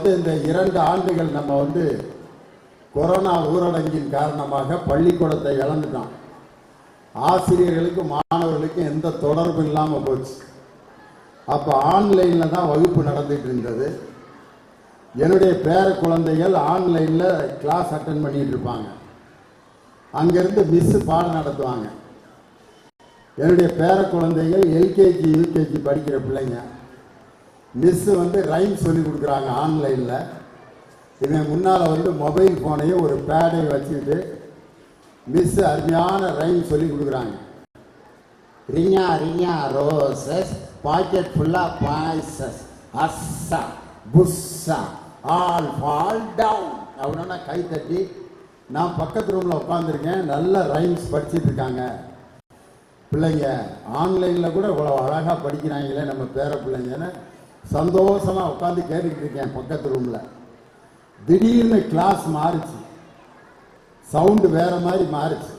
வந்து இந்த இரண்டு ஆண்டுகள் நம்ம வந்து கொரோனா ஊரடங்கின் காரணமாக பள்ளிக்கூடத்தை இழந்துட்டோம் ஆசிரியர்களுக்கும் மாணவர்களுக்கும் எந்த தொடர்பும் இல்லாமல் போச்சு. அப்போ ஆன்லைனில் தான் வகுப்பு நடந்துட்டு இருந்தது. என்னுடைய பேர குழந்தைகள் ஆன்லைனில் கிளாஸ் அட்டன் பண்ணிட்டு இருப்பாங்க. அங்கேருந்து மிஸ்ஸு பாடம் நடத்துவாங்க. என்னுடைய பேர குழந்தைகள் எல்கேஜி யூகேஜி படிக்கிற பிள்ளைங்க. மிஸ்ஸு வந்து ரைம் சொல்லி கொடுக்குறாங்க ஆன்லைனில் இவன் முன்னால் வந்து மொபைல் ஃபோனையும் ஒரு பேடையும் வச்சுக்கிட்டு மிஸ் அருமையான ரைம் சொல்லி கொடுக்குறாங்க. ரிஞா ரிஞா ரோசஸ் பாக்கெட் ஃபுல்லாக பாய்சஸ் அஸ்ஸா புஸ்ஸா ஆல் ஃபால் டவுன் அப்படின்னா கை தட்டி நான் பக்கத்து ரூமில் உட்காந்துருக்கேன் நல்ல ரைம்ஸ் படிச்சுட்டு இருக்காங்க. பிள்ளைங்க ஆன்லைனில் கூட இவ்வளோ அழகாக படிக்கிறாங்களே நம்ம பேர பிள்ளைங்கன்னு சந்தோஷமாக உட்காந்து கேட்டுக்கிட்டு இருக்கேன் பக்கத்து ரூமில் திடீர்னு கிளாஸ் மாறுச்சு. சவுண்டு வேற மாதிரி மாறுச்சு.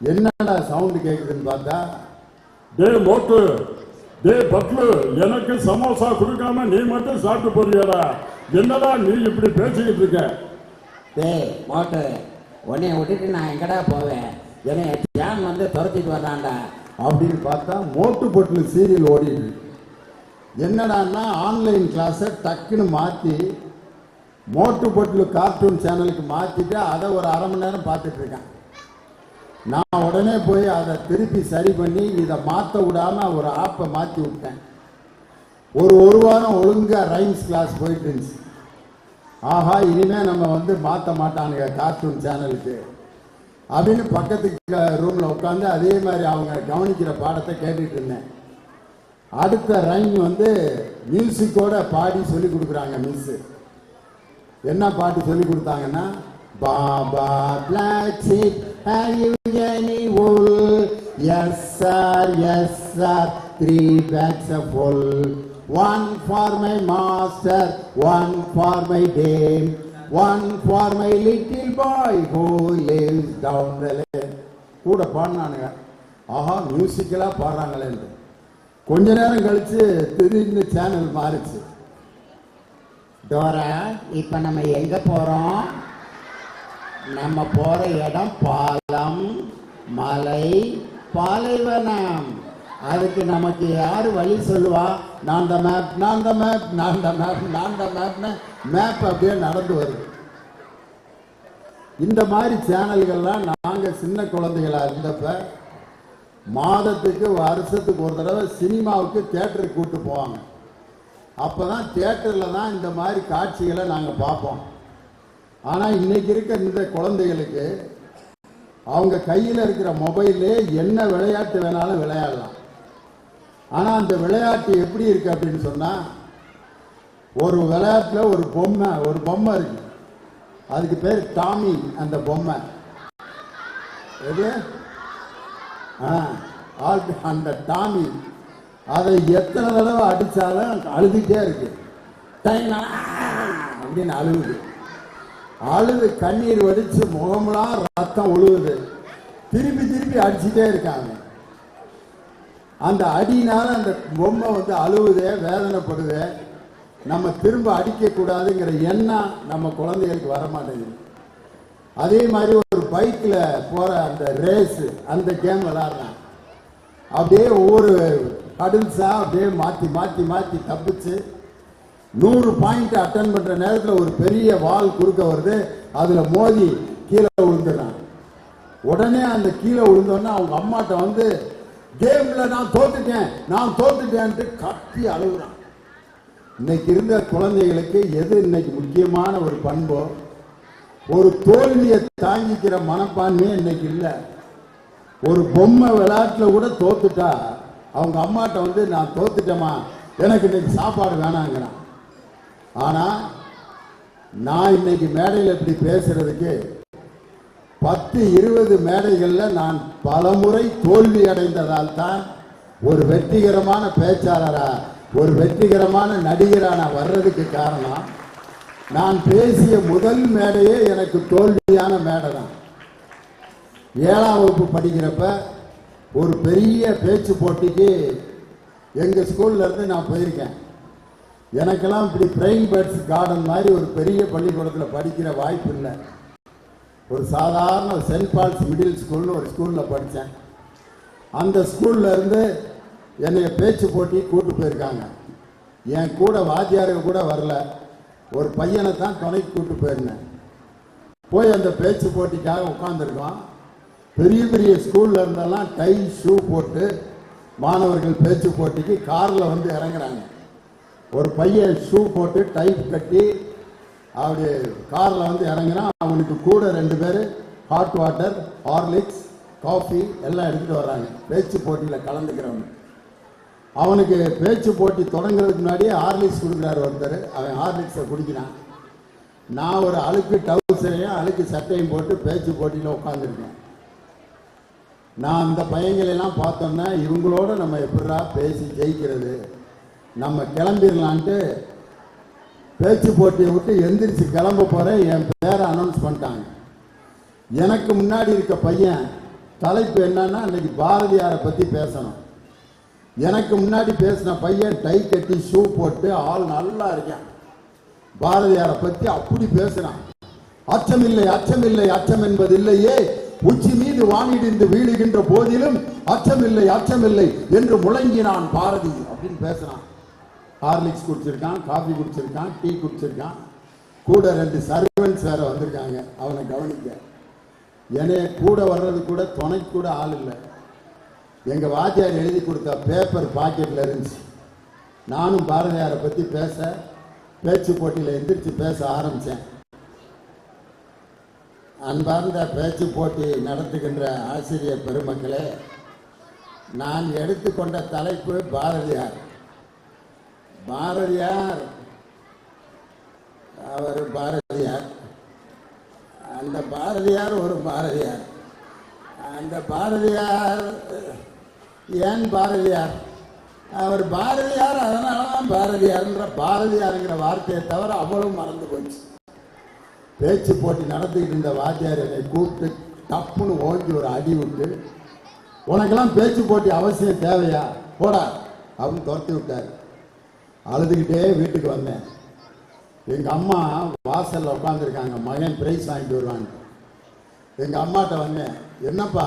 என்னடா சவுண்டு கேட்குதுன்னு பார்த்தா டே மோட்டு டே பட்லு எனக்கு சமோசா கொடுக்காம நீ மட்டும் சாப்பிட்டு போறியாடா. என்னடா நீ இப்படி பேசிக்கிட்டு இருக்க? டேய் மோட்டு உன்னைய விட்டுட்டு நான் எங்கடா போவேன்? என்னை ஜான் வந்து துரத்திட்டு வர்றான்டா. அப்படின்னு பார்த்தா மோட்டு பொட்டில் சீரியல் ஓடிட்டு. என்னடான்னா ஆன்லைன் கிளாஸை டக்குன்னு மாற்றி மோட்டு பொட்டில் கார்ட்டூன் சேனலுக்கு மாற்றிட்டு அதை ஒரு அரை மணி நேரம் பார்த்துட்ருக்கேன் நான் உடனே போய் அதை திருப்பி சரி பண்ணி இதை மாற்ற விடாமல் ஒரு ஆப்பை மாற்றி விட்டேன். ஒரு ஒரு வாரம் ஒழுங்காக ரைம்ஸ் கிளாஸ் போயிட்டு இருந்துச்சு. ஆஹா இனிமேல் நம்ம வந்து மாற்ற மாட்டானுங்க கார்ட்டூன் சேனலுக்கு அப்படின்னு பக்கத்துக்கு ரூமில் உட்காந்து அதே மாதிரி அவங்க கவனிக்கிற பாடத்தை கேட்டுட்டு இருந்தேன். அடுத்த ரைம் வந்து மியூசிக்கோட பாடி சொல்லி கொடுக்குறாங்க மிஸ்ஸு என்ன பாட்டு சொல்லி கொடுத்தாங்கன்னா baa baa black sheep ஹரிஜனி wool yes sir yes sir three bags full one for my master one for my dame one for my little boy who lives down the கூட பாடினானுங்க ஆஹா மியூசிக்கலாக பாடுறாங்களேன்னு கொஞ்ச நேரம் கழிச்சு திடீர்னு சேனல் மாறிச்சு. டோரா இப்போ நம்ம எங்க போறோம்? நம்ம போற இடம் பாலம் மலை பாலைவனம். அதுக்கு நமக்கு யார் வழி சொல்லுவா? நான் த மேப் நான் த மேப் நான் த மேப் நான் த மேப்னு மேப் அப்படியே நடந்து வருது. இந்த மாதிரி சேனல்கள்லாம் நாங்கள் சின்ன குழந்தைகளாக இருந்தப்போ மாதத்துக்கு வருஷத்துக்கு ஒரு தடவை சினிமாவுக்கு தேட்டருக்கு கூப்பிட்டு போவாங்க. அப்போ தான் தேட்டரில் தான் இந்த மாதிரி காட்சிகளை நாங்கள் பார்ப்போம். ஆனால் இன்னைக்கு இருக்க இந்த குழந்தைகளுக்கு அவங்க கையில் இருக்கிற மொபைல்லே என்ன விளையாட்டு வேணாலும் விளையாடலாம். ஆனால் அந்த விளையாட்டு எப்படி இருக்கு அப்படின்னு சொன்னால் ஒரு விளையாட்டில் ஒரு பொம்மை ஒரு பொம்மை இருக்கு. அதுக்கு பேர் டாமி அந்த பொம்மை. எது? அந்த டாமி அதை எத்தனை தடவை அடித்தாலும் அழுதுகிட்டே இருக்கு. அப்படின்னு அழுகுது. அழுது கண்ணீர் வடிச்சு முகமெல்லாம் ரத்தம் ஒழுகுது திருப்பி திருப்பி அடிச்சுட்டே இருக்காங்க. அந்த அடினால அந்த பொம்மை வந்து அழுவுதே வேதனைப்படுது. நம்ம திரும்ப அடிக்கக்கூடாதுங்கிற எண்ணம் நம்ம குழந்தைகளுக்கு வர மாட்டேங்குது அதே மாதிரி ஒரு பைக்கில் போகிற அந்த ரேஸு அந்த கேம் விளாட்றான் அப்படியே ஒவ்வொரு கடல்ஸாக அப்படியே மாற்றி மாற்றி மாற்றி தப்பிச்சு நூறு பாயிண்ட் அட்டன் பண்ணுற நேரத்தில் ஒரு பெரிய வால் குறுக்க வருது. அதில் மோதி கீழே விழுந்துடுறான். உடனே அந்த கீழே விழுந்தோடனே அவங்க அம்மாட்ட வந்து கேமில் நான் தோத்துட்டேன் நான் தோத்துட்டேன்ட்டு கத்தி அழுகுறான். இன்னைக்கு இருந்த குழந்தைகளுக்கு எது இன்னைக்கு முக்கியமான ஒரு பண்போ? ஒரு தோல்வியை தாங்கிக்கிற மனப்பான்மையே இன்னைக்கு இல்லை. ஒரு பொம்மை விளையாட்டுல கூட தோத்துட்டா அவங்க அம்மாட்ட வந்து நான் தோத்துட்டேம்மா எனக்கு இன்னைக்கு சாப்பாடு வேணாங்கிறான். ஆனா நான் இன்னைக்கு மேடையில் இப்படி பேசுறதுக்கு பத்து இருபது மேடைகளில் நான் பலமுறை தோல்வி அடைந்ததால் தான் ஒரு வெற்றிகரமான பேச்சாளராக ஒரு வெற்றிகரமான நடிகராக நான் வர்றதுக்கு காரணம் நான் பேசிய முதல் மேடையே எனக்கு தோல்வியான மேடை தான் ஏழாம் வகுப்பு படிக்கிறப்ப ஒரு பெரிய பேச்சு போட்டிக்கு எங்கள் ஸ்கூல்ல இருந்து நான் போயிருக்கேன். எனக்கெல்லாம் இப்படி பிரெயின் பேர்ட்ஸ் கார்டன் மாதிரி ஒரு பெரிய பள்ளிக்கூடத்தில் படிக்கிற வாய்ப்பு இல்லை. ஒரு சாதாரண சென்ட் பால்ஸ் மிடில் ஸ்கூல்னு ஒரு ஸ்கூலில் படித்தேன் அந்த ஸ்கூல்ல இருந்து என்னைய பேச்சு போட்டி கூட்டு போயிருக்காங்க. என் கூட வாத்தியாருங்க கூட வரல. ஒரு பையனை தான் துணைக்கு கூட்டு போயிருந்தேன். போய் அந்த பேச்சு போட்டிக்காக உட்காந்துருக்கோம் பெரிய பெரிய ஸ்கூல்ல இருந்தெல்லாம் டை ஷூ போட்டு மாணவர்கள் பேச்சு போட்டிக்கு காரில் வந்து இறங்குறாங்க. ஒரு பையன் ஷூ போட்டு டை கட்டி அப்படி காரில் வந்து இறங்குறான். அவனுக்கு கூட ரெண்டு பேர் ஹாட் வாட்டர் ஹார்லிக்ஸ் காஃபி எல்லாம் எடுத்துகிட்டு வர்றாங்க. பேச்சு போட்டியில் கலந்துக்கிறவங்க. அவனுக்கு பேச்சு போட்டி தொடங்குறதுக்கு முன்னாடியே ஹார்லிக்ஸ் கொடுக்குறாரு ஒருத்தர். அவன் ஹார்லிக்ஸை குடிக்கிறான். நான் ஒரு அழுக்கு டவுசரையும் அழுக்கு சட்டையும் போட்டு பேச்சு போட்டியில் உட்காந்துருக்கேன் நான் அந்த பையங்களெல்லாம் பார்த்தோன்னா இவங்களோட நம்ம எப்படா பேசி ஜெயிக்கிறது? நம்ம கிளம்பிடலான்ட்டு பேச்சு போட்டியை விட்டு எந்திரிச்சு கிளம்ப போகிறேன் என் பேரை அனௌன்ஸ் பண்ணிட்டாங்க. எனக்கு முன்னாடி இருக்க பையன் தலைப்பு என்னன்னா அன்னைக்கு பாரதியாரை பற்றி பேசணும். எனக்கு முன்னாடி பேசின பையன் டை கட்டி ஷூ போட்டு ஆள் நல்லா இருக்கான். பாரதியாரை பற்றி அப்படி பேசுறான் அச்சமில்லை அச்சமில்லை அச்சம் என்பது இல்லையே. உச்சி மீது வானிடிந்து வீழுகின்ற போதிலும் அச்சமில்லை அச்சமில்லை என்று முழங்கினான் பாரதி அப்படின்னு பேசுறான் ஹார்லிக்ஸ் குடிச்சிருக்கான் காஃபி குடிச்சிருக்கான் டீ குடிச்சிருக்கான். கூட ரெண்டு சர்வன்ஸ் வேற வந்திருக்காங்க அவனை கவனிக்க. என்னைய கூட வர்றது கூட துணைக்கு கூட ஆள் இல்லை. எங்க வாத்தியார் எழுதி கொடுத்த பேப்பர் பாக்கெட்ல இருந்துச்சு. நானும் பாரதியாரை பத்தி பேச பேச்சு போட்டியில் எந்திரிச்சு பேச ஆரம்பிச்சேன். அன்பார்ந்த பேச்சு போட்டி நடத்துகின்ற ஆசிரியர் பெருமக்களே நான் எடுத்துக்கொண்ட தலைப்பு பாரதியார். பாரதியார் அவர் பாரதியார். அந்த பாரதியார் ஒரு பாரதியார். அந்த பாரதியார் ஏன் பாரதியார்? அவர் பாரதியார் அதனால தான் பாரதியார்ன்ற பாரதியாருங்கிற வார்த்தையை தவிர அவ்வளவு மறந்து போச்சு. பேச்சு போட்டி நடத்திக்கிட்டு இருந்த வாத்தியார் என்னை கூப்பிட்டு டப்புன்னு ஓங்கி ஒரு அடி விட்டு உனக்கெல்லாம் பேச்சு போட்டி அவசியம் தேவையா? போடா அப்படின்னு துரத்தி விட்டார். அழுதுகிட்டே வீட்டுக்கு வந்தேன். எங்கள் அம்மா வாசலில் உட்காந்துருக்காங்க மகன் பிரைஸ் வாங்கிட்டு வருவாங்க எங்கள் அம்மாட்ட வந்தேன். என்னப்பா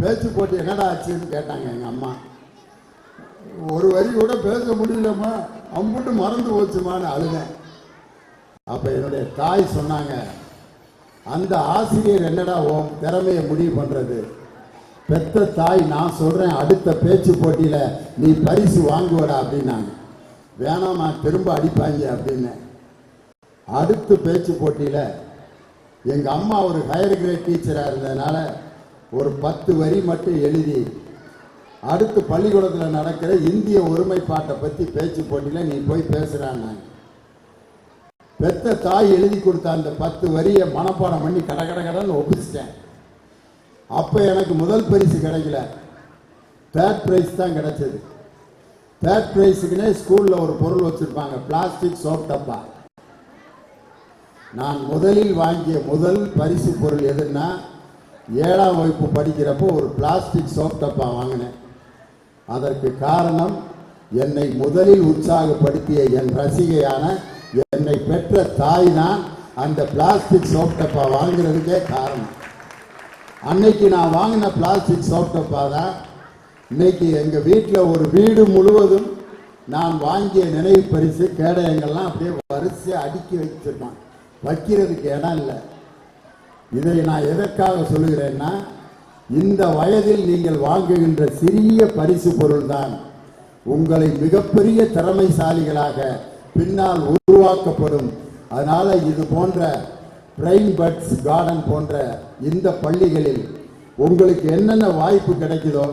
பேச்சு போட்டி என்னடா ஆச்சுன்னு கேட்டாங்க எங்கள் அம்மா. ஒரு வரி கூட பேச முடியலம்மா. அம்புட்டு மறந்து போச்சுமான்னு அழுதேன். அப்போ என்னுடைய தாய் சொன்னாங்க அந்த ஆசிரியர் என்னடா உன் திறமையை முடிவு பண்ணுறது பெத்த தாய் நான் சொல்கிறேன் அடுத்த பேச்சு போட்டியில் நீ பரிசு வாங்குவடா அப்படின்னாங்க. வேணாமா திரும்ப அடிப்பாங்க அப்படின்னு அடுத்த பேச்சு போட்டியில் எங்கள் அம்மா ஒரு ஹையர் கிரேட் டீச்சராக இருந்ததுனால ஒரு பத்து வரி மட்டும் எழுதி அடுத்து பள்ளிக்கூடத்தில் நடக்கிற இந்திய ஒருமைப்பாட்டை பற்றி பேச்சு போட்டியில் நீ போய் பேசுறான்னாங்க பெத்த தாய் எழுதி கொடுத்த அந்த பத்து வரியை மனப்பாடம் பண்ணி கட கட கடன்னு ஒப்பிச்சிட்டேன். அப்போ எனக்கு முதல் பரிசு கிடைக்கல. தேர்ட் பிரைஸ் தான் கிடைச்சது. தேர்ட் ப்ரைஸுக்குன்னே ஸ்கூலில் ஒரு பொருள் வச்சுருப்பாங்க பிளாஸ்டிக் சோப் டப்பா. நான் முதலில் வாங்கிய முதல் பரிசு பொருள் எதுன்னா ஏழாம் வகுப்பு படிக்கிறப்போ ஒரு பிளாஸ்டிக் சோப் டப்பா வாங்கினேன். அதற்கு காரணம் என்னை முதலில் உற்சாகப்படுத்திய என் ரசிகையான என்னை பெற்ற தாய் தான் அந்த பிளாஸ்டிக் சோப் டப்பா வாங்குறதுக்கே காரணம். அன்னைக்கு நான் வாங்கின பிளாஸ்டிக் சோப் டப்பா தான் இன்னைக்கு எங்கள் வீட்டில் ஒரு வீடு முழுவதும் நான் வாங்கிய நினைவு பரிசு கேடயங்கள்லாம் அப்படியே வரிசையாக அடுக்கி வச்சிருப்பான் வைக்கிறதுக்கு இடம் இல்லை. இதை நான் எதற்காக சொல்லுகிறேன்னா இந்த வயதில் நீங்கள் வாங்குகின்ற சிறிய பரிசு பொருள்தான். உங்களை மிகப்பெரிய திறமைசாலிகளாக பின்னால் உருவாக்கப்படும். அதனால் இது போன்ற பிரைன் பட்ஸ் கார்டன் போன்ற இந்த பள்ளிகளில் உங்களுக்கு என்னென்ன வாய்ப்பு கிடைக்குதோ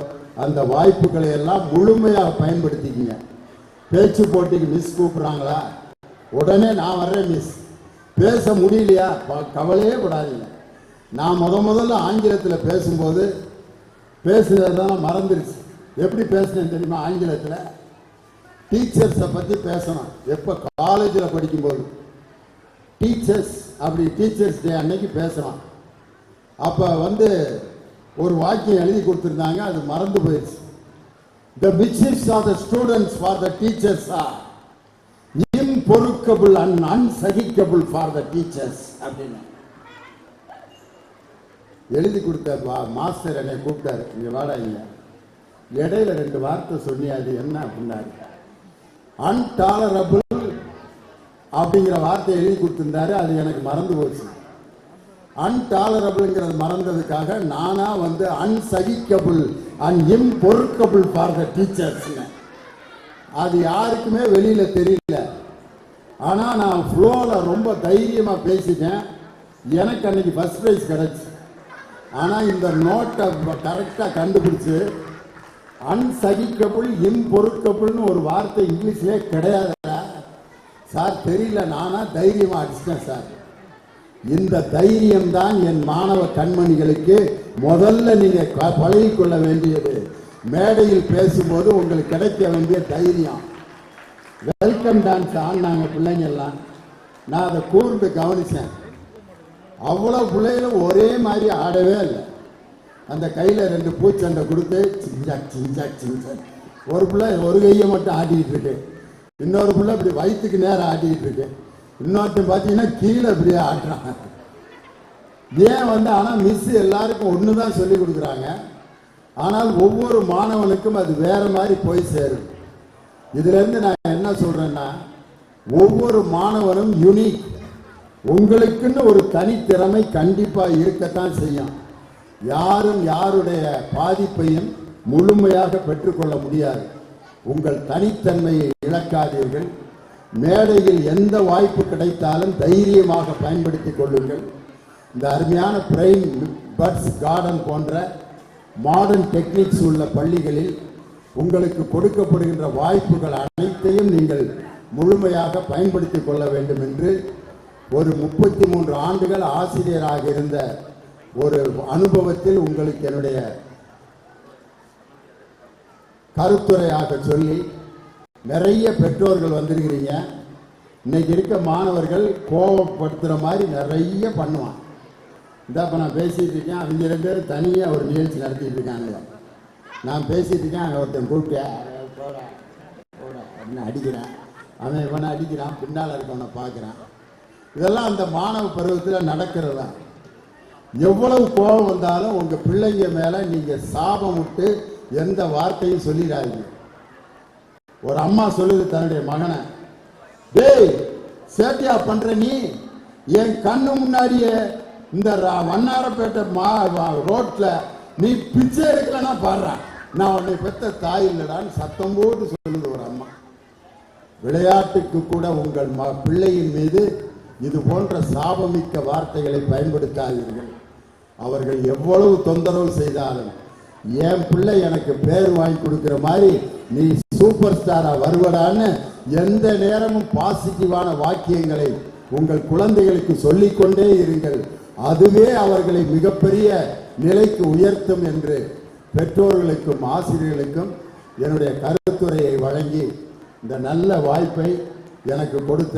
அந்த வாய்ப்புகளை எல்லாம் முழுமையாக பயன்படுத்திக்கிங்க. பேச்சு போட்டிக்கு மிஸ் கூப்பிட்றாங்களா? உடனே நான் வர்றேன் மிஸ் பேச முடியலையா? கவலையே விடாதீங்க நான் முத முதல்ல ஆங்கிலத்தில் பேசும்போது பேசுகிறதெல்லாம் மறந்துருச்சு. எப்படி பேசுனேன் தெரியுமா? ஆங்கிலத்தில் டீச்சர்ஸை பற்றி பேசணும். எப்போ காலேஜில் படிக்கும்போது டீச்சர்ஸ் அப்படி டீச்சர்ஸ் டே அன்னைக்கு பேசலாம். அப்போ வந்து ஒரு வாக்கியம் எழுதி கொடுத்துருந்தாங்க அது மறந்து போயிடுச்சு the mishaps are the students for the teachers are இம்பொருக்கபிள் and அன்சகிக்கபிள் ஃபார் த டீச்சர்ஸ் அப்படின்னு. எழுதி கொடுத்த வா- மாஸ்டர் என்னை கூப்பிட்டாரு. இங்க வாடா இங்க. இடையில ரெண்டு வார்த்தை சொன்னி அது என்ன அப்படின்னாரு. அன்டாலரபிள் அப்படிங்கிற வார்த்தையை எழுதி கொடுத்திருந்தாரு. அது எனக்கு மறந்து போச்சு. அன்டாலரபிள்ங்கிறது மறந்ததுக்காக நானா வந்து அன்சகிக்கபிள் அண்ட் இம்பொருக்கபிள் ஃபார் த டீச்சர்ஸ் அது யாருக்குமே வெளியில தெரியல. ஆனா நான் ஃப்ளோல ரொம்ப தைரியமா பேசிட்டேன். எனக்கு அன்னைக்கு ஃபர்ஸ்ட் ப்ரைஸ் கிடைச்சு. ஆனால் இந்த நோட்டை கரெக்டாக கண்டுபிடிச்சு அன்சகிக்கபிள் இம்பொருக்கபிள்னு ஒரு வார்த்தை இங்கிலீஷ்லே கிடையாதுடா. சார் தெரியல நானா தைரியமாக அடிச்சிட்டேன் சார். இந்த தைரியம் தான் என் மாணவ கண்மணிகளுக்கு முதல்ல நீங்க க- கொள்ள வேண்டியது. மேடையில் பேசும்போது உங்களுக்கு கிடைக்க வேண்டிய தைரியம். வெல்கம் டான்ஸ் ஆடினாங்க பிள்ளைங்க எல்லாம். நான் அதை கூர்ந்து கவனிச்சேன். அவ்வளோ பிள்ளைகளும் ஒரே மாதிரி ஆடவே இல்லை. அந்த கையில் ரெண்டு பூச்சண்டை கொடுத்து சிஞ்சாக் சிஞ்சாக் சிஞ்சாக் ஒரு பிள்ளை ஒரு கையை மட்டும் ஆட்டிக்கிட்டு இருக்கு. இன்னொரு பிள்ளை இப்படி வயிற்றுக்கு நேரம் ஆட்டிக்கிட்டு இருக்கு. இன்னொருத்தன் பார்த்தீங்கன்னா கீழே இப்படியே ஆடுறாங்க ஏன் வந்து ஆனால் மிஸ் எல்லாருக்கும் ஒன்று தான் சொல்லி கொடுக்குறாங்க. ஆனால் ஒவ்வொரு மாணவனுக்கும் அது வேற மாதிரி போய் சேரும். இதுலேருந்து நான் என்ன சொல்கிறேன்னா ஒவ்வொரு மாணவனும் யுனிக் உங்களுக்குன்னு ஒரு தனித்திறமை கண்டிப்பாக இருக்கத்தான் செய்யும். யாரும் யாருடைய பாதிப்பையும் முழுமையாக பெற்றுக்கொள்ள முடியாது. உங்கள் தனித்தன்மையை இழக்காதீர்கள். மேடையில் எந்த வாய்ப்பு கிடைத்தாலும் தைரியமாக பயன்படுத்திக் கொள்ளுங்கள். இந்த அருமையான பிரெயின் பர்ட்ஸ் கார்டன் போன்ற மாடர்ன் டெக்னிக்ஸ் உள்ள பள்ளிகளில் உங்களுக்கு கொடுக்கப்படுகின்ற வாய்ப்புகள் அனைத்தையும் நீங்கள் முழுமையாக பயன்படுத்திக் கொள்ள வேண்டும் என்று ஒரு முப்பத்தி மூன்று ஆண்டுகள் ஆசிரியராக இருந்த ஒரு அனுபவத்தில் உங்களுக்கு என்னுடைய கருத்துரையாக சொல்லி நிறைய பெற்றோர்கள் வந்திருக்கிறீங்க. இன்னைக்கு இருக்க மாணவர்கள் கோபப்படுத்துகிற மாதிரி நிறைய பண்ணுவான் இந்த இப்போ நான் பேசிட்டு இருக்கேன். அவங்க ரெண்டு பேரும் தனியாக ஒரு நிகழ்ச்சி நடத்திட்டு இருக்காங்க நான் பேசிட்டு இருக்கேன். அங்கே ஒருத்தன் கூப்பிட்டேன் போட போட அப்படின்னு அவன் இவனை அடிக்கிறான். பின்னால் இருக்கவனை பார்க்குறான். இதெல்லாம் அந்த மாணவ பருவத்தில் நடக்கிறதா எவ்வளவு கோபம் வந்தாலும் உங்கள் பிள்ளைங்க மேலே நீங்கள் சாபம் விட்டு எந்த வார்த்தையும் சொல்லிடாதீங்க. ஒரு அம்மா சொல்லுது தன்னுடைய மகனை டேய் சேட்டியா பண்ற நீ? என் கண்ணு முன்னாடியே இந்த வண்ணாரப்பேட்டை மா வ- ரோட்ல நீ பிச்சை எடுக்கலன்னா பாடுறான் நான் உன்னை பெத்த தாய் இல்லடான்னு சத்தம் போட்டு சொல்லுது ஒரு அம்மா. விளையாட்டுக்கு கூட உங்கள் ம- பிள்ளையின் மீது இது போன்ற சாபமிக்க வார்த்தைகளை பயன்படுத்தாதீர்கள். அவர்கள் எவ்வளவு தொந்தரவு செய்தாலும் என் பிள்ளை எனக்கு பேர் வாங்கி கொடுக்கிற மாதிரி நீ சூப்பர் ஸ்டாரா வருவடான்னு எந்த நேரமும் பாசிட்டிவான வாக்கியங்களை உங்கள் குழந்தைகளுக்கு சொல்லிக்கொண்டே இருங்கள். அதுவே அவர்களை மிகப்பெரிய நிலைக்கு உயர்த்தும் என்று பெற்றோர்களுக்கும் ஆசிரியர்களுக்கும் என்னுடைய கருத்துரையை வழங்கி இந்த நல்ல வாய்ப்பை எனக்கு கொடுத்த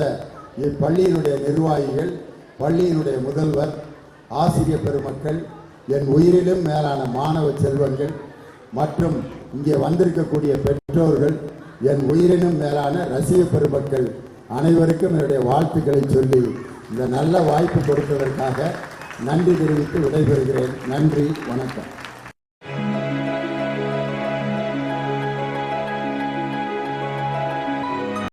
இப்பள்ளியினுடைய நிர்வாகிகள் பள்ளியினுடைய முதல்வர் ஆசிரியர் பெருமக்கள் என் உயிரிலும் மேலான மாணவ செல்வங்கள் மற்றும் இங்கே வந்திருக்கக்கூடிய பெற்றோர்கள் என் உயிரினும் மேலான ரசிக பெருமக்கள் அனைவருக்கும் என்னுடைய வாழ்த்துக்களை சொல்லி இந்த நல்ல வாய்ப்பு கொடுத்ததற்காக நன்றி தெரிவித்து விடைபெறுகிறேன். நன்றி வணக்கம்.